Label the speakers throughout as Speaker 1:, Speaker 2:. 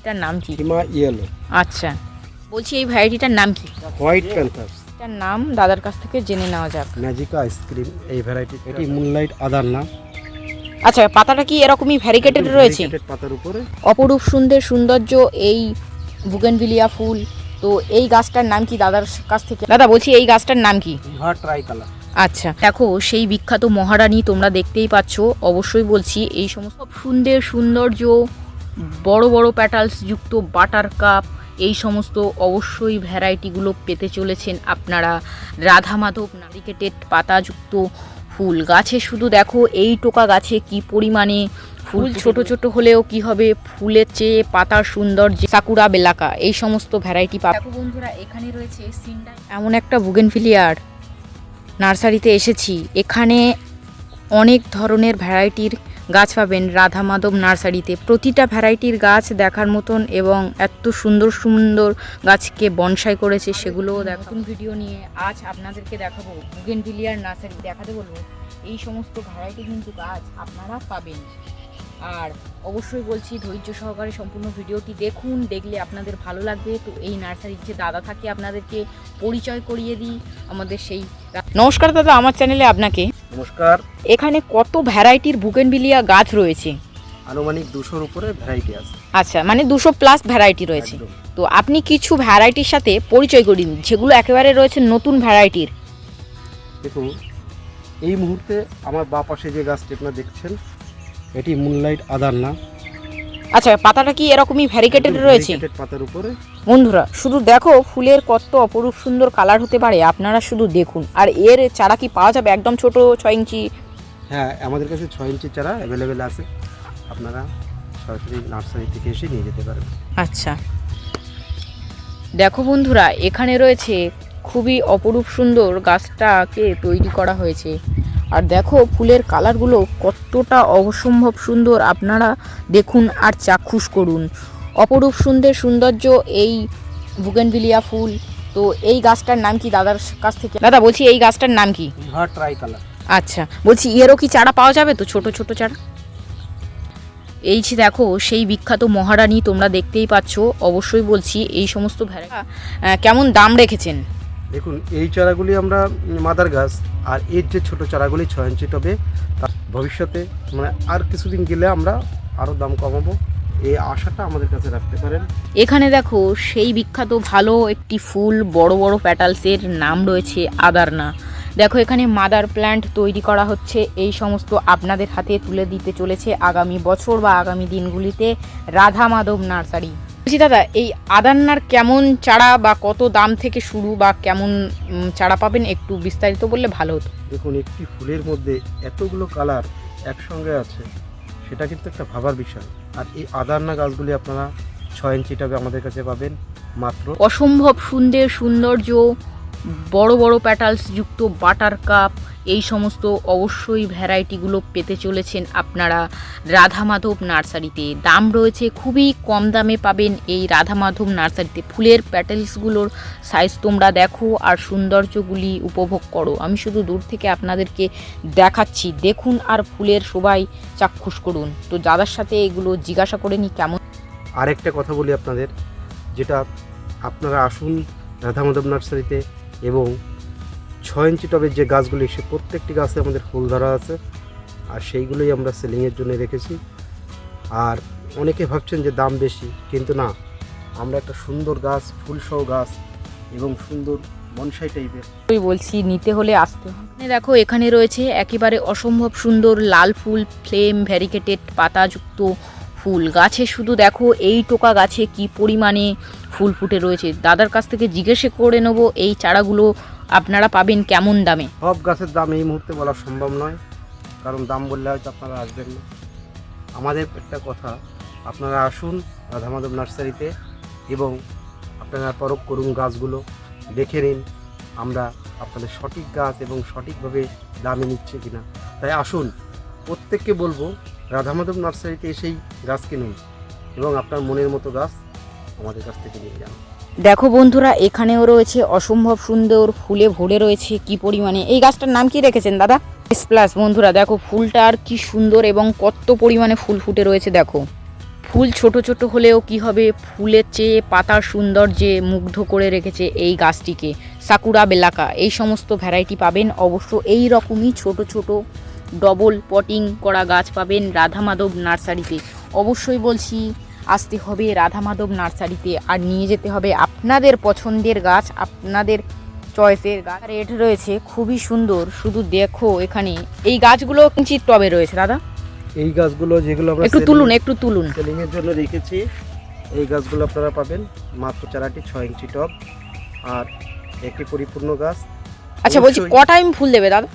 Speaker 1: এটার নাম কি?
Speaker 2: হিমা ইয়েলো
Speaker 1: আচ্ছা। বলছি এই ভ্যারাইটিটার নাম কি?
Speaker 2: হোয়াইট প্যান্থার্স
Speaker 1: এটার নাম দাদার কাছ থেকে জেনে নেওয়া যাক।
Speaker 2: ম্যাজিকা আইসক্রিম এই ভ্যারাইটি। এটি মুনলাইট আদার না।
Speaker 1: আচ্ছা পাতাটা কি এরকমই ভ্যারিকেটেড রয়েছে?
Speaker 2: পাতার উপরে।
Speaker 1: অপরূপ সুন্দর সৌন্দর্য এই বুগেনভিলিয়া ফুল। তো এই গাছটার নাম কি দাদার কাছ থেকে? দাদা বলছি এই গাছটার নাম কি?
Speaker 2: ট্রাই কালার
Speaker 1: আচ্ছা দেখো সেই বিখ্যাত মহারানী তোমরা দেখতেই পাচ্ছ। অবশ্যই বলছি এই সমস্ত সুন্দর সৌন্দর্য বড় বড় প্যাটালস যুক্ত বাটার কাপ এই সমস্ত অবশ্যই ভ্যারাইটিগুলো পেতে চলেছেন আপনারা। রাধা মাধব নারিকেটেড পাতাযুক্ত ফুল। গাছে শুধু দেখো এই টোকা গাছে কি পরিমাণে ফুল ছোট ছোট হলেও কি হবে? ফুলের চেয়ে পাতার সৌন্দর্য সাকুরা বেলাকা এই সমস্ত ভ্যারাইটি পাবে বন্ধুরা এখানে রয়েছে সিন্ডা এমন একটা বুগেনফিলিয়ার নার্সারিতে এসেছি। এখানে অনেক ধরনের ভ্যারাইটির গাছ পাবেন। রাধা মাধব নার্সারিতে প্রতিটা ভ্যারাইটির গাছ দেখার মতন এবং এত সুন্দর সুন্দর গাছকে বনসাই করেছে সেগুলোও দেখুন ভিডিও নিয়ে আজ আপনাদেরকে দেখাবো বুগেনভিলিয়ার নার্সারি। দেখাতে বলব, এই সমস্ত ভ্যারাইটি কিন্তু গাছ আপনারা পাবেন। আর অবশ্যই বলছি, ধৈর্য সহকারে সম্পূর্ণ ভিডিওটি দেখুন, দেখলে আপনাদের ভালো লাগবে। তো এই নার্সারির যে দাদা থাকে আপনাদেরকে পরিচয় করিয়ে দিই, আমাদের সেই নমস্কার দাদা, আমার চ্যানেলে আপনাকে
Speaker 2: নমস্কার।
Speaker 1: এখানে কত ভ্যারাইটির বুকেনবিলিয়া গাছ রয়েছে?
Speaker 2: আনুমানিক দুশোর উপরে ভ্যারাইটি আছে।
Speaker 1: আচ্ছা মানে দুশো প্লাস ভ্যারাইটি রয়েছে। তো আপনি কিছু ভ্যারাইটির সাথে পরিচয় করিন দিন যেগুলো একেবারে রয়েছে নতুন ভ্যারাইটির।
Speaker 2: দেখুন এই মুহূর্তে আমার বা পাশে যে গাছটি আপনারা দেখছেন এটি মুনলাইট আদার না
Speaker 1: আচ্ছা পাতাটা কি এরকমই ভ্যারিকেটেড রয়েছে?
Speaker 2: পাতার উপরে।
Speaker 1: বন্ধুরা শুধু দেখো ফুলের কত অপরূপ সুন্দর কালার হতে পারে আপনারা শুধু দেখুন। আর এর চারা কি পাওয়া যাবে? একদম ছোট ছয় ইঞ্চি?
Speaker 2: হ্যাঁ আমাদের কাছে ছয় ইঞ্চি চারা অ্যাভেলেবেল আছে। আপনারা সরাসরি নার্সারি থেকে এসে নিয়ে যেতে পারেন
Speaker 1: আচ্ছা। দেখো বন্ধুরা এখানে রয়েছে খুবই অপরূপ সুন্দর গাছটাকে তৈরি করা হয়েছে। আর দেখো ফুলের কালারগুলো কতটা অসম্ভব সুন্দর। আপনারা দেখুন আর চাক্ষুষ করুন। অপরূপ সুন্দর সৌন্দর্য এই বুগেনভিলিয়া ফুল। তো এই গাছটার নাম কি দাদার কাছ থেকে? দাদা বলছি এই গাছটার নাম কি?
Speaker 2: ট্রাই কালার
Speaker 1: আচ্ছা বলছি এরও কি চারা পাওয়া যাবে তো ছোট ছোট চারা? এই যে দেখো সেই বিখ্যাত মহারানী তোমরা দেখতেই পাচ্ছ। অবশ্যই বলছি এই সমস্ত ভ্যারাইটি কেমন দাম রেখেছেন?
Speaker 2: দেখুন, এই চারাগুলি আমরা মাদার গাছ আর এর যে ছোট চারাগুলি ছয় ইঞ্চি টবে তা ভবিষ্যতে মানে আর কিছুদিন গেলে আমরা আরও দাম কমাবো। এই আশাটা আমাদের কাছে রাখতে পারেন।
Speaker 1: এখানে দেখো, সেই বিখ্যাত ভালো একটি ফুল, বড় বড় প্যাটালসের নাম রয়েছে আদারনা। দেখো, এখানে মাদার প্ল্যান্ট তৈরি করা হচ্ছে। এই সমস্ত আপনাদের হাতে তুলে দিতে চলেছে আগামী বছর বা আগামী দিনগুলিতে রাধা মাধব নার্সারি। বলছি দাদা এই আদান্নার কেমন চারা বা কত দাম থেকে শুরু বা কেমন চারা পাবেন? একটু বিস্তারিত বললে ভালো হতো।
Speaker 2: দেখুন একটি ফুলের মধ্যে এতগুলো কালার একসঙ্গে আছে সেটা কিন্তু একটা ভাবার বিষয়। আর এই আদারনা গাছগুলি আপনারা ছয় ইঞ্চি টবে আমাদের কাছে পাবেন মাত্র
Speaker 1: অসম্ভব সুন্দর সৌন্দর্য বড় বড় প্যাটালস যুক্ত বাটার কাপ এই সমস্ত অবশ্যই ভ্যারাইটিগুলো পেতে চলেছেন আপনারা রাধা মাধব নার্সারিতে। দাম রয়েছে খুবই কম দামে পাবেন এই রাধা মাধব নার্সারিতে। ফুলের প্যাটেলসগুলোর সাইজ তোমরা দেখো আর সৌন্দর্যগুলি উপভোগ করো। আমি শুধু দূর থেকে আপনাদেরকে দেখাচ্ছি। দেখুন আর ফুলের সবাই চাক্ষুষ করুন। তো দাদার সাথে এগুলো জিজ্ঞাসা করে নি কেমন
Speaker 2: আরেকটা কথা বলি আপনাদের, যেটা আপনারা আসুন রাধা মাধব নার্সারিতে এবং ছয় ইঞ্চি টবের যে গাছগুলি, সে প্রত্যেকটি গাছে আমাদের ফুল ধরা আছে। আর সেইগুলোই আমরা সেলিংয়ের জন্য রেখেছি। আর অনেকে ভাবছেন যে দাম বেশি, কিন্তু না। আমরা একটা সুন্দর গাছ, ফুলসহ গাছ এবং সুন্দর বনসাই টাইপের।
Speaker 1: ওই বলছি, নিতে হলে আসতে হবে। দেখো, এখানে রয়েছে একেবারে অসম্ভব সুন্দর লাল ফুল, ফ্লেম, ভ্যারিকেটেড, পাতাযুক্ত ফুল। গাছে শুধু দেখো, এই টোকা গাছে কি পরিমাণে ফুল ফুটে রয়েছে। দাদার কাছ থেকে জিজ্ঞেসে করে নেব, এই চারাগুলো আপনারা পাবেন কেমন দামে?
Speaker 2: সব গাছের দাম এই মুহূর্তে বলা সম্ভব নয়, কারণ দাম বললে হয়তো আপনারা আসবেন না। আমাদের একটা কথা, আপনারা আসুন রাধা মাধব নার্সারিতে এবং আপনারা পরখ করুন গাছগুলো, দেখে নিন আমরা আপনাদের সঠিক গাছ এবং সঠিকভাবে দামে নিচ্ছে কিনা। তাই আসুন, প্রত্যেককে বলব, রাধা মাধব নার্সারিতে এসেই গাছ কিনুন এবং আপনার মনের মতো গাছ আমাদের কাছ থেকে নিয়ে যান।
Speaker 1: দেখো বন্ধুরা, এখানেও রয়েছে অসম্ভব সুন্দর ফুলে ভরে রয়েছে কি পরিমাণে। এই গাছটার নাম কি রেখেছেন দাদা? প্লাস বন্ধুরা, দেখো ফুলটা আর কি সুন্দর এবং কত পরিমাণে ফুল ফুটে রয়েছে, দেখো। ফুল ছোট ছোট হলেও কি হবে? ফুলের চেয়ে পাতার সৌন্দর্যে মুগ্ধ করে রেখেছে এই গাছটিকে। সাকুরা বেলাকা, এই সমস্ত ভ্যারাইটি পাবেন। অবশ্য এই রকমই ছোট ছোট ডবল পটিং করা গাছ পাবেন রাধা মাধব নার্সারিতে। অবশ্যই বলছি আসতে হবে রাধা মাধব নার্সারিতে। আর নিয়ে যেতে হবে আপনাদের পছন্দের গাছ আপনাদের চয়েসের গাছ। রেট রয়েছে খুবই সুন্দর। শুধু দেখো এখানে। এই গাছগুলো কিঞ্চিত টবে রয়েছে দাদা?
Speaker 2: এই গাছগুলো যেগুলো আমরা
Speaker 1: একটু তুলুন একটু তুলুন।
Speaker 2: সেলিং এর জন্য রেখেছি। এই গাছগুলো আপনারা পাবেন মাত্র চারাটি ছয় ইঞ্চি টব। আর একটি পরিপূর্ণ গাছ।
Speaker 1: আচ্ছা বলছি। ক টাইম ফুল দেবে দাদা?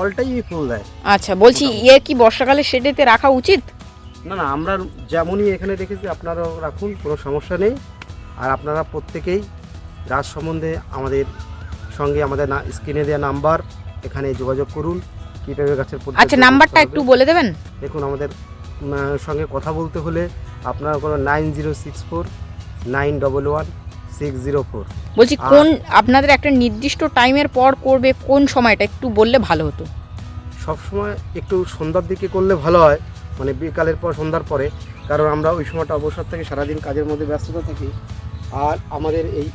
Speaker 2: অলটাই ফুল দেয়।
Speaker 1: আচ্ছা বলছি ইয়ে কি বর্ষাকালে শেডেতে রাখা উচিত?
Speaker 2: না না আমরা যেমনই এখানে রেখেছি আপনারাও রাখুন কোনো সমস্যা নেই। আর আপনারা প্রত্যেকেই গাছ সম্বন্ধে আমাদের সঙ্গে আমাদের না স্ক্রিনে দেওয়া নাম্বার এখানে যোগাযোগ করুন। কীভাবে গাছের
Speaker 1: আচ্ছা নাম্বারটা একটু বলে দেবেন?
Speaker 2: দেখুন আমাদের সঙ্গে কথা বলতে হলে আপনার কোনো nine zero six four nine double one six zero four.
Speaker 1: বলছি কোন আপনাদের একটা নির্দিষ্ট টাইমের পর করবে কোন সময়টা একটু বললে ভালো হতো?
Speaker 2: সবসময় একটু সন্ধ্যার দিকে করলে ভালো হয়। মানে বিকালের পর সন্ধ্যার পরে, কারণ আমরা ওই সময়টা অবসর থেকে সারাদিন কাজের মধ্যে ব্যস্ততা থাকি। আর আমাদের এই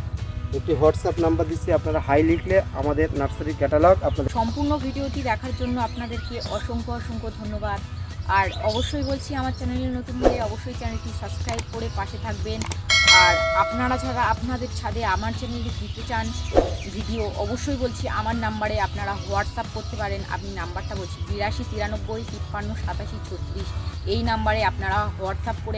Speaker 2: একটি হোয়াটসঅ্যাপ নাম্বার দিচ্ছি, আপনারা হাই লিখলে আমাদের নার্সারি ক্যাটালগ আপনাদের
Speaker 1: সম্পূর্ণ ভিডিওটি দেখার জন্য আপনাদেরকে অসংখ্য অসংখ্য ধন্যবাদ। আর অবশ্যই বলছি, আমার চ্যানেলে নতুন হলে অবশ্যই চ্যানেলটি সাবস্ক্রাইব করে পাশে থাকবেন। আর আপনারা যারা আপনাদের ছাদে আমার চ্যানেলে দিতে চান ভিডিও অবশ্যই বলছি আমার নাম্বারে আপনারা হোয়াটসঅ্যাপ করতে পারেন। আমি নাম্বারটা বলছি বিরাশি তিরানব্বই তিপ্পান্ন সাতাশি ছত্রিশ। এই নাম্বারে আপনারা হোয়াটসঅ্যাপ করে